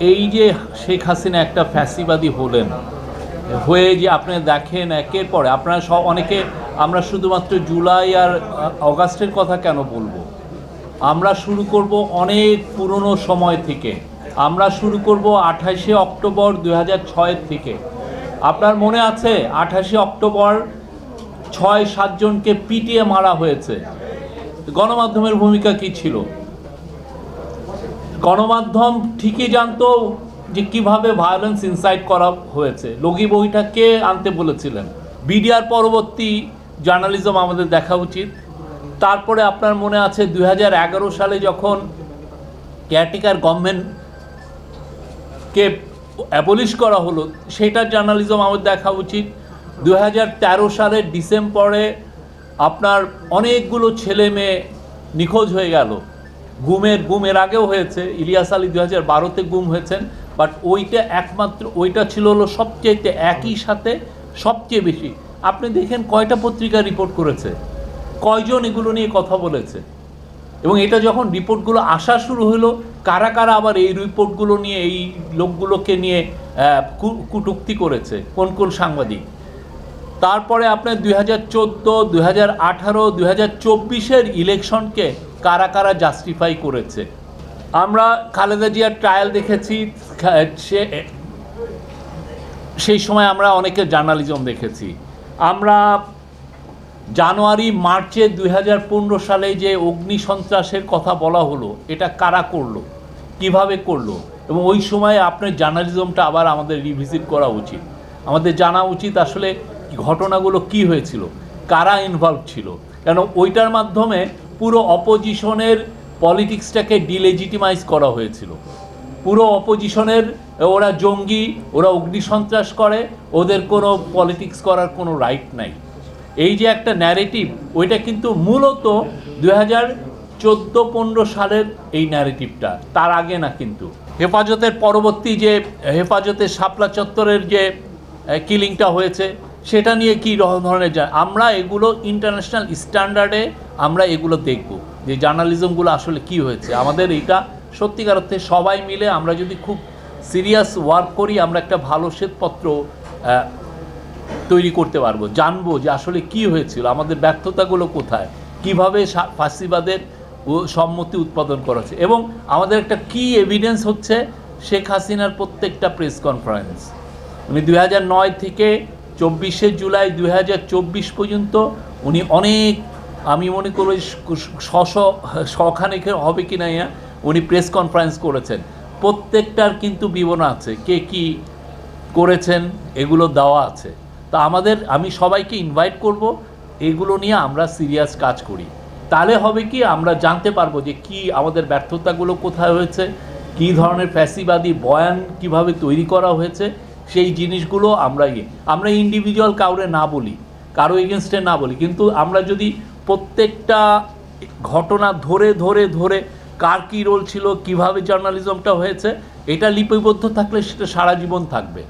এই যে শেখ হাসিনা একটা ফ্যাসিবাদী হলেন, হয়ে যে আপনি দেখেন একের পরে আপনারা সব অনেকে, আমরা শুধুমাত্র জুলাই আর অগাস্টের কথা কেন বলব? আমরা শুরু করব অনেক পুরনো সময় থেকে। আমরা শুরু করব আঠাশে অক্টোবর দু হাজার ছয়ের থেকে। আপনার মনে আছে আঠাশে অক্টোবর ছয় সাতজনকে পিটিয়ে মারা হয়েছে? গণমাধ্যমের ভূমিকা কি ছিল? গণমাধ্যম ঠিকই জানতো যে কীভাবে ভায়োলেন্স ইনসাইট করা হয়েছে। লগি বইটা কে আনতে বলেছিলেন? বিডিআর পরবর্তী জার্নালিজম আমাদের দেখা উচিত। তারপরে আপনার মনে আছে দু হাজার এগারো সালে যখন কেয়ারটেকার গভর্নমেন্টকে অ্যাবলিশ করা হলো সেটার জার্নালিজম আমাদের দেখা উচিত। দু হাজার তেরো সালের ডিসেম্বরে আপনার অনেকগুলো ছেলে মেয়ে নিখোঁজ হয়ে গেল। গুমের গুমের আগেও হয়েছে, ইলিয়াস আলী দু হাজার বারোতে গুম হয়েছেন বাট ওইটা একমাত্র, ওইটা ছিল হলো সবচেয়ে একই সাথে সবচেয়ে বেশি। আপনি দেখেন কয়টা পত্রিকা রিপোর্ট করেছে, কয়জন এগুলো নিয়ে কথা বলেছে। এবং এটা যখন রিপোর্টগুলো আসা শুরু হলো, কারা কারা আবার এই রিপোর্টগুলো নিয়ে, এই লোকগুলোকে নিয়ে কটূক্তি করেছে, কোন কোন সাংবাদিক? তারপরে আপনার দুই হাজার চোদ্দ দুই হাজার আঠারো দুই হাজার চব্বিশের ইলেকশনকে কারা কারা জাস্টিফাই করেছে? আমরা খালেদা জিয়ার ট্রায়াল দেখেছি, সে, সেই সময় আমরা অনেকে জার্নালিজম দেখেছি। আমরা জানুয়ারি, মার্চে দুই হাজার পনেরো সালে যে অগ্নি সন্ত্রাসের কথা বলা হলো, এটা কারা করল? কীভাবে করল? এবং ওই সময় আপনার জার্নালিজমটা আবার আমাদের রিভিজিট করা উচিত। আমাদের জানা উচিত আসলে ঘটনাগুলো কি হয়েছিল, কারা ইনভলভ ছিল। কেন ওইটার মাধ্যমে পুরো অপোজিশনের পলিটিক্সটাকে ডিলেজিটিমাইজ করা হয়েছিল। পুরো অপোজিশনের ওরা জঙ্গি, ওরা অগ্নিসন্ত্রাস করে, ওদের কোনো পলিটিক্স করার কোনো রাইট নাই। এই যে একটা ন্যারেটিভ ওইটা কিন্তু মূলত দুই হাজার চোদ্দ পনেরো সালের এই ন্যারেটিভটা তার আগে না কিন্তু। হেফাজতের পরবর্তী যে, হেফাজতের শাপলা চত্বরের যে কিলিংটা হয়েছে সেটা নিয়ে কী ধরনের যা আমরা এগুলো ইন্টারন্যাশনাল স্ট্যান্ডার্ডে আমরা এগুলো দেখব যে জার্নালিজমগুলো আসলে কি হয়েছে। আমাদের এটা সত্যিকার অর্থে সবাই মিলে আমরা যদি খুব সিরিয়াস ওয়ার্ক করি, আমরা একটা ভালো শ্বেতপত্র তৈরি করতে পারব, জানব যে আসলে কি হয়েছিল, আমাদের ব্যর্থতাগুলো কোথায়, কীভাবে ফাঁসিবাদের সম্মতি উৎপাদন করা হচ্ছে এবং আমাদের একটা কি এভিডেন্স হচ্ছে, শেখ হাসিনার প্রত্যেকটা প্রেস কনফারেন্স দুই নয় থেকে চব্বিশে জুলাই দু হাজার চব্বিশ পর্যন্ত উনি অনেক আমি মনে করি শশ হবে কি না ইয়া, উনি প্রেস কনফারেন্স করেছেন। প্রত্যেকটার কিন্তু বিবরণ আছে কে কি করেছেন এগুলো দেওয়া আছে। তা আমাদের আমি সবাইকে ইনভাইট করব এগুলো নিয়ে আমরা সিরিয়াস কাজ করি। তাহলে হবে কি আমরা জানতে পারব যে কি আমাদের ব্যর্থতাগুলো কোথায় হয়েছে কি ধরনের ফ্যাসিবাদী বয়ান কীভাবে তৈরি করা হয়েছে সেই জিনিসগুলো আমরা ইয়ে আমরা ইন্ডিভিজুয়াল কাউরে না বলি, কারও এগেনস্টে না বলি, কিন্তু আমরা যদি প্রত্যেকটা ঘটনা ধরে ধরে ধরে কার কী রোল ছিল, কীভাবে জার্নালিজমটা হয়েছে, এটা লিপিবদ্ধ থাকলে সেটা সারা জীবন থাকবে।